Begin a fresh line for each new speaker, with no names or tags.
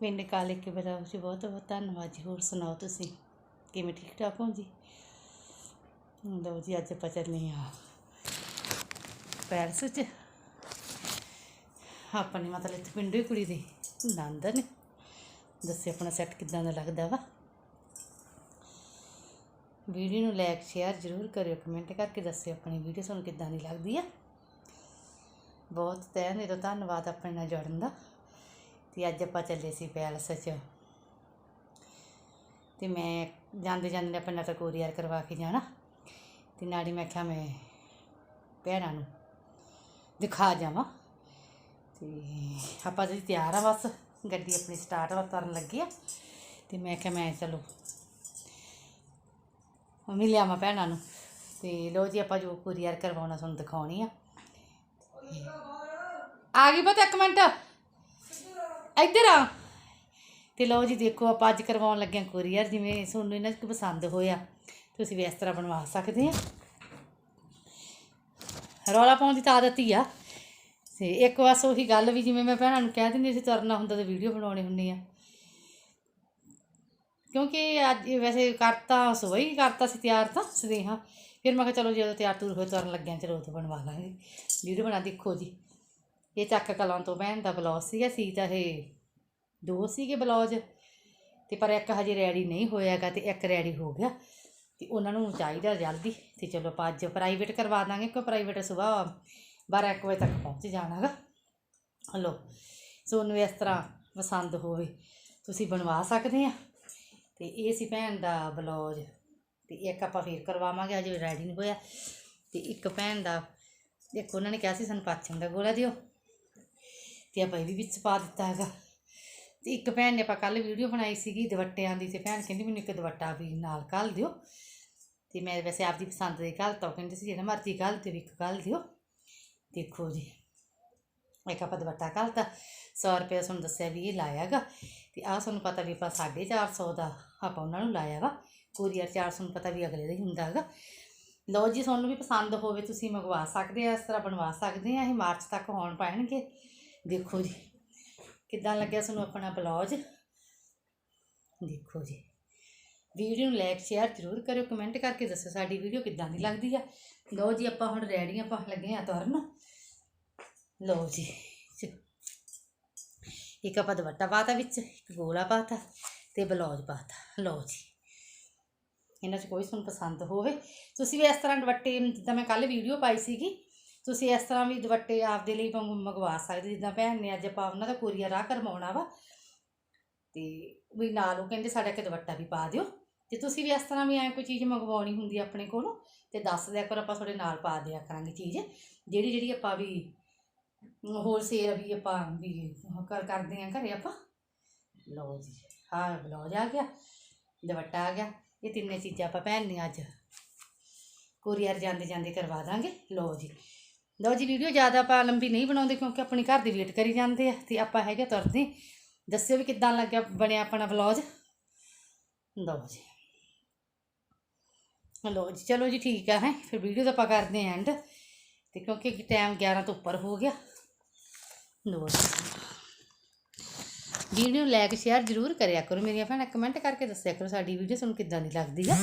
ਪਿੰਡ ਕਾਲੇ ਕੇ ਬਰਾਬਰ ਜੀ, ਬਹੁਤ ਬਹੁਤ ਧੰਨਵਾਦ ਜੀ। ਹੋਰ ਸੁਣਾਓ ਤੁਸੀਂ? ਕਿਵੇਂ ਠੀਕ ਠਾਕ ਹੋ ਜੀ? ਲਓ ਜੀ, ਅੱਜ ਆਪਾਂ ਚੱਲੇ ਆ ਪੈਰਸ ਚ। ਆਪਣੇ ਮਤਲਬ ਇੱਥੇ ਪਿੰਡੋਂ ਹੀ ਕੁੜੀ ਦੇ ਨੰਦ ਨੇ। ਦੱਸੇ ਆਪਣਾ ਸੈੱਟ ਕਿਦਾਂ ਦਾ ਲੱਗਦਾ ਵਾ? ਵੀਡੀਓ ਨੂੰ ਲਾਈਕ ਸ਼ੇਅਰ ਜ਼ਰੂਰ ਕਰਿਓ ਕਮੈਂਟ ਕਰਕੇ ਦੱਸਿਓ ਆਪਣੀ ਵੀਡੀਓ ਤੁਹਾਨੂੰ ਕਿੱਦਾਂ ਦੀ ਲੱਗਦੀ ਆ। ਬਹੁਤ ਤਹਿ ਦਿਲੋਂ ਧੰਨਵਾਦ ਆਪਣੇ ਨਾਲ ਜੁੜਨ ਦਾ। ਤੇ ਅੱਜ ਆਪਾਂ ਚੱਲੇ ਸੀ ਪੈਲਸ 'ਚ। ਤੇ ਮੈਂ ਜਾਂਦੇ ਜਾਂਦੇ ਨੇ ਆਪਣੇ ਨਾਲ ਤਾਂ ਕੋਰੀਅਰ ਕਰਵਾ ਕੇ ਜਾਣਾ। ਤੇ ਨਾੜੀ ਮੈਂ ਕਿਹਾ ਮੈਂ ਭੈਣਾਂ ਨੂੰ ਦਿਖਾ ਜਾਵਾਂ। ਤੇ ਆਪਾਂ ਜੀ ਤਿਆਰ ਆ ਬਸ, ਗੱਡੀ ਆਪਣੀ ਸਟਾਰਟ ਵਾ ਕਰਨ ਲੱਗੀ ਆ। ਤੇ ਮੈਂ ਕਿਹਾ ਮੈਂ ਚਲੋ ਮਿਲਿਆ ਮੈਂ ਭੈਣਾਂ ਨੂੰ। ਤੇ ਲੋ ਜੀ ਆਪਾਂ ਜੋ ਕੋਰੀਅਰ ਕਰਵਾਉਣਾ ਤੁਹਾਨੂੰ ਦਿਖਾਉਣੀ ਆ। ਆ ਗਈ ਪਤਾ ਇੱਕ ਮਿੰਟ। ਇੱਧਰ ਆ। ਤੇ ਲਓ ਜੀ, ਦੇਖੋ ਆਪਾਂ ਅੱਜ ਕਰਵਾਉਣ ਲੱਗੇ ਹਾਂ ਕੋਰੀਅਰ, ਜਿਵੇਂ ਤੁਹਾਨੂੰ ਇਹਨਾਂ 'ਚ ਪਸੰਦ ਹੋਇਆ। ਤੁਸੀਂ ਵੀ ਇਸ ਤਰ੍ਹਾਂ ਬਣਵਾ ਸਕਦੇ ਆ ਰੌਲਾ ਪਾਉਣ ਦੀ ਤਾਂ ਆਦਤ ਹੀ ਆ। ਤੇ ਇੱਕ ਵਾਰ ਉਹੀ ਗੱਲ ਵੀ ਜਿਵੇਂ ਮੈਂ ਭੈਣਾਂ ਨੂੰ ਕਹਿ ਦਿੰਦੀ ਸੀ, ਤੁਰਨਾ ਹੁੰਦਾ ਤਾਂ ਵੀਡੀਓ ਬਣਾਉਣੀ ਹੁੰਦੀ ਆ। ਕਿਉਂਕਿ ਅੱਜ ਵੈਸੇ ਕਰਤਾ ਸੁਬਹ ਹੀ ਕਰਤਾ ਸੀ, ਤਿਆਰ ਤਾਂ ਸਦੇਹਾ ਫਿਰ ਮੈਂ ਕਿਹਾ ਚਲੋ ਜਦੋਂ ਤਿਆਰ ਤੁਰ ਹੋਏ ਤੁਰਨ ਲੱਗਿਆ, ਚਲੋ ਉਹ ਤੋਂ ਬਣਵਾ ਲਾਂਗੇ। ਵੀਡੀਓ ਬਣਾ, ਦੇਖੋ ਜੀ। ਇਹ ਚੱਕ ਕਲਾਂ ਤੋਂ ਭੈਣ ਦਾ ਬਲੌਜ ਸੀਗਾ, ਸੀ ਤਾਂ ਇਹ ਦੋ ਸੀਗੇ ਬਲੌਜ ਤੇ ਪਰ ਇੱਕ ਹਜੇ ਰੈਡੀ ਨਹੀਂ ਹੋਇਆਗਾ ਤੇ ਇੱਕ ਰੈਡੀ ਹੋ ਗਿਆ ਤੇ ਉਹਨਾਂ ਨੂੰ ਚਾਹੀਦਾ ਜਲਦੀ ਤੇ ਚਲੋ ਆਪਾਂ ਅੱਜ ਪ੍ਰਾਈਵੇਟ ਕਰਵਾ ਦਾਂਗੇ ਕਿਉਂ ਪ੍ਰਾਈਵੇਟ ਸਵੇਰ 12 1 ਵਜੇ ਤੱਕ ਪਹੁੰਚ ਜਾਣਾਗਾ। ਹਲੋ ਸੋਨੂੰ ਇਸ ਤਰ੍ਹਾਂ ਪਸੰਦ ਹੋਵੇ, ਤੁਸੀਂ ਬਣਵਾ ਸਕਦੇ ਆ। ਤੇ ਇਹ ਸੀ ਭੈਣ ਦਾ ਬਲੌਜ ਤੇ ਇੱਕ ਆਪਾਂ ਫੇਰ ਕਰਵਾਵਾਂਗੇ, ਅਜੇ ਰੈਡੀ ਨਹੀਂ ਹੋਇਆ। ਤੇ ਇੱਕ ਭੈਣ ਦਾ, ਇੱਕ ਉਹਨਾਂ ਨੇ ਕਿਹਾ ਸੀ ਸਾਨੂੰ ਪਾਛਮ ਦਾ ਗੋਲਾ ਦਿਓ। ਤੇ ਆਪਾਂ ਇਹ ਵੀ ਵਿੱਚ ਪਾ ਦਿੱਤਾ ਹੈਗਾ। ਤੇ ਇੱਕ ਭੈਣ ਨੇ ਆਪਾਂ ਕੱਲ ਵੀਡੀਓ ਬਣਾਈ ਸੀਗੀ ਦੁਪੱਟਿਆਂ ਦੀ ਤੇ ਭੈਣ ਕਹਿੰਦੀ ਮੈਨੂੰ ਇੱਕ ਦੁਪੱਟਾ ਵੀ ਨਾਲ ਕੱਲ ਦਿਓ। ਤੇ ਮੈਂ ਵੈਸੇ ਆਪਦੀ ਪਸੰਦ ਦੇ ਕੱਲ ਤਾਂ ਕਹਿੰਦੀ ਸੀ, ਜਿਹੜਾ ਮਰਜ਼ੀ ਕੱਲ ਤੇ ਵੀ ਇੱਕ ਕੱਲ ਦਿਓ। ਦੇਖੋ ਜੀ, ਇੱਕ ਆਪਾਂ ਦੁਪੱਟਾ ਕੱਲ ਤਾਂ 100 ਰੁਪਏ ਤੁਹਾਨੂੰ ਦੱਸਿਆ ਵੀ ਇਹ ਲਾਇਆਗਾ ਤੇ ਆਹ ਤੁਹਾਨੂੰ ਪਤਾ ਵੀ ਆਪਾਂ 450 ਦਾ ਆਪਾਂ ਉਹਨਾਂ ਨੂੰ ਲਾਇਆ ਵਾ, ਕੋਰੀਅਰ ਚਾਰਜ ਨੂੰ ਪਤਾ ਵੀ ਅਗਲੇ ਦਾ ਹੀ ਹੁੰਦਾ ਹੈਗਾ ਲਓ ਜੀ, ਤੁਹਾਨੂੰ ਵੀ ਪਸੰਦ ਹੋਵੇ, ਤੁਸੀਂ ਮੰਗਵਾ ਸਕਦੇ ਆ, ਇਸ ਤਰ੍ਹਾਂ ਬਣਵਾ ਸਕਦੇ ਆ, ਇਹ ਮਾਰਚ ਤੱਕ ਹੋਣ ਪੈਣਗੇ। ਦੇਖੋ ਜੀ। ਕਿੱਦਾਂ ਲੱਗਿਆ ਤੁਹਾਨੂੰ ਆਪਣਾ ਬਲੌਜ ਦੇਖੋ ਜੀ। ਵੀਡੀਓ ਨੂੰ ਲਾਈਕ ਸ਼ੇਅਰ ਜ਼ਰੂਰ ਕਰਿਓ ਕਮੈਂਟ ਕਰਕੇ ਦੱਸੋ ਸਾਡੀ ਵੀਡੀਓ ਕਿੱਦਾਂ ਦੀ ਲੱਗਦੀ ਆ। ਲਓ ਜੀ, ਆਪਾਂ ਹੁਣ ਰੈਡੀ ਆਪਾਂ ਲੱਗੇ ਆ ਤੁਰਨ ਲਓ ਜੀ ਇੱਕ ਆਪਾਂ ਦੁਪੱਟਾ ਪਾਤਾ ਵਿੱਚ, ਇੱਕ ਗੋਲਾ ਪਾਤਾ ਤੇ ਬਲੌਜ ਪਾਤਾ। ਲਓ ਜੀ। ਇਹਨਾਂ 'ਚ ਕੋਈ ਤੁਹਾਨੂੰ ਪਸੰਦ ਹੋਵੇ। ਤੁਸੀਂ ਵੀ ਇਸ ਤਰ੍ਹਾਂ ਦੁਪੱਟੇ, ਜਿੱਦਾਂ ਮੈਂ ਕੱਲ ਵੀਡੀਓ ਪਾਈ ਸੀਗੀ ਤੁਸੀਂ ਇਸ ਤਰ੍ਹਾਂ ਵੀ ਦੁਪੱਟੇ ਆਪਦੇ ਲਈ ਮੰਗ- ਮੰਗਵਾ ਸਕਦੇ ਜਿੱਦਾਂ ਭੈਣ ਨੇ ਅੱਜ ਆਪਾਂ ਉਹਨਾਂ ਦਾ ਕੋਰੀਅਰ ਆ ਕਰਵਾਉਣਾ ਵਾ, ਤੇ ਵੀ ਨਾਲ ਉਹ ਕਹਿੰਦੇ ਸਾਡਾ ਇੱਕ ਦੁਪੱਟਾ ਵੀ ਪਾ ਦਿਓ। ਤੇ ਤੁਸੀਂ ਵੀ ਇਸ ਤਰ੍ਹਾਂ ਵੀ ਐ ਕੋਈ ਚੀਜ਼ ਮੰਗਵਾਉਣੀ ਹੁੰਦੀ ਆਪਣੇ ਕੋਲੋਂ, ਤੇ ਦੱਸ ਦਿਆ ਕਰੋ ਆਪਾਂ ਤੁਹਾਡੇ ਨਾਲ ਪਾ ਦਿਆ ਕਰਾਂਗੇ ਚੀਜ਼। ਜਿਹੜੀ ਜਿਹੜੀ ਆਪਾਂ ਵੀ ਹੋਲਸੇਲ ਵੀ ਆਪਾਂ ਵੀ ਕਰ, ਕਰਦੇ ਆ ਘਰੇ ਆਪਾਂ। ਲਓ ਜੀ, ਹਾਂ ਬਲੌਜ ਆ ਗਿਆ, ਦੁਪੱਟਾ ਆ ਗਿਆ। ਇਹ ਤਿੰਨੇ ਚੀਜ਼ਾਂ ਆਪਾਂ ਭੈਣ ਨੇ ਅੱਜ ਕੋਰੀਅਰ ਜਾਂਦੇ ਜਾਂਦੇ ਕਰਵਾ ਦਾਂਗੇ। ਲਓ ਜੀ ਲਓ ਜੀ ਵੀਡੀਓ, ਜ਼ਿਆਦਾ ਆਪਾਂ ਲੰਬੀ ਨਹੀਂ ਬਣਾਉਂਦੇ ਕਿਉਂਕਿ ਆਪਣੀ ਘਰ ਦੀ ਵੇਟ ਕਰੀ ਜਾਂਦੇ ਆ ਤੇ ਆਪਾਂ ਹੈਗੇ ਤੁਰਦੇ। ਦੱਸਿਓ ਵੀ ਕਿੱਦਾਂ ਲੱਗਿਆ ਬਣਿਆ ਆਪਣਾ ਵਲੌਜ ਲਓ ਜੀ। ਲਓ ਜੀ, ਚਲੋ ਜੀ ਠੀਕ ਆ ਹੈ, ਫਿਰ ਵੀਡੀਓ ਤਾਂ ਆਪਾਂ ਕਰਦੇ ਆਂ ਐਂਡ ਤੇ ਕਿਉਂਕਿ ਟਾਈਮ 11 ਤੋਂ ਉੱਪਰ ਹੋ ਗਿਆ। ਲਓ ਜੀ। ਵੀਡੀਓ ਲਾਈਕ ਸ਼ੇਅਰ ਜ਼ਰੂਰ ਕਰਿਆ ਕਰੋ। ਮੇਰੀਆਂ ਭੈਣਾਂ ਕਮੈਂਟ ਕਰਕੇ ਦੱਸਿਆ ਕਰੋ ਸਾਡੀ ਵੀਡੀਓ, ਤੁਹਾਨੂੰ ਕਿੱਦਾਂ ਦੀ ਲੱਗਦੀ ਆ।